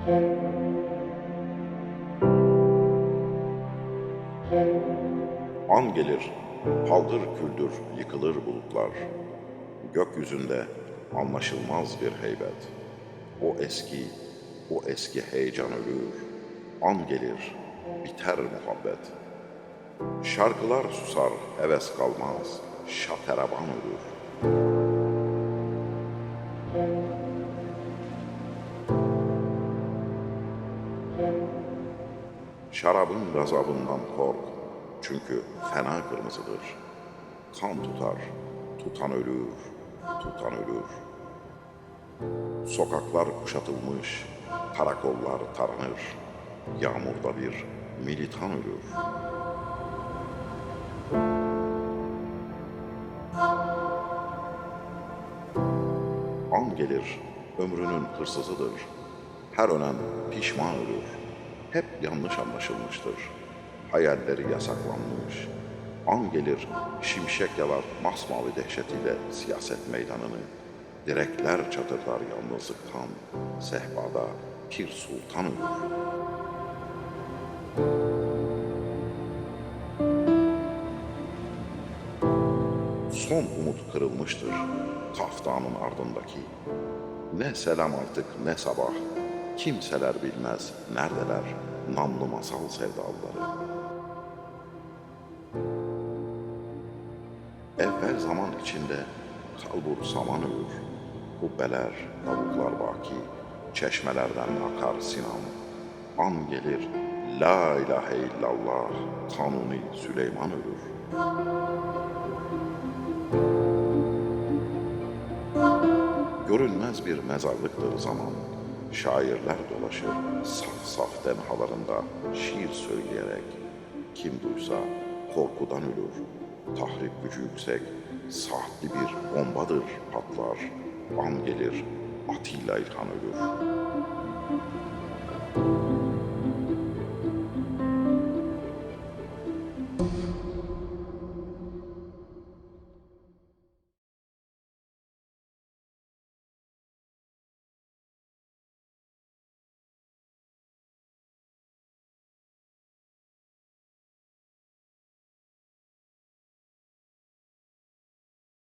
An gelir, paldır küldür yıkılır bulutlar. Gökyüzünde anlaşılmaz bir heybet. O eski, o eski heyecan ölür. An gelir, biter muhabbet. Şarkılar susar, heves kalmaz. Şateraban ölür. Şarabın gazabından kork. Çünkü fena kırmızıdır. Kan tutar, tutan ölür, tutan ölür. Sokaklar kuşatılmış, karakollar taranır. Yağmurda bir militan ölür. An gelir, ömrünün hırsızıdır. Her ölen pişman ölür. Hep yanlış anlaşılmıştır. Hayalleri yasaklanmış. An gelir, şimşek yalar masmavi dehşetiyle siyaset meydanını. Direkler çatırlar yalnızlıktan. Sehpada Pir Sultan ölür. Son umut kırılmıştır kaftanın ardındaki. Ne selam artık ne sabah, kimseler bilmez neredeler namlı masal sevdalıları. Evvel zaman içinde kalbur saman ölür, kubbeler, tavuklar baki, çeşmelerden akar sinan. An gelir, la ilahe illallah, Kanuni Süleyman ölür. Görünmez bir mezarlıktır zaman. Şairler dolaşır saf saf tenhalarında şiir söyleyerek. Kim duysa korkudan ölür. Tahrip gücü yüksek, saatli bir bombadır patlar. An gelir, Atilla İlhan ölür.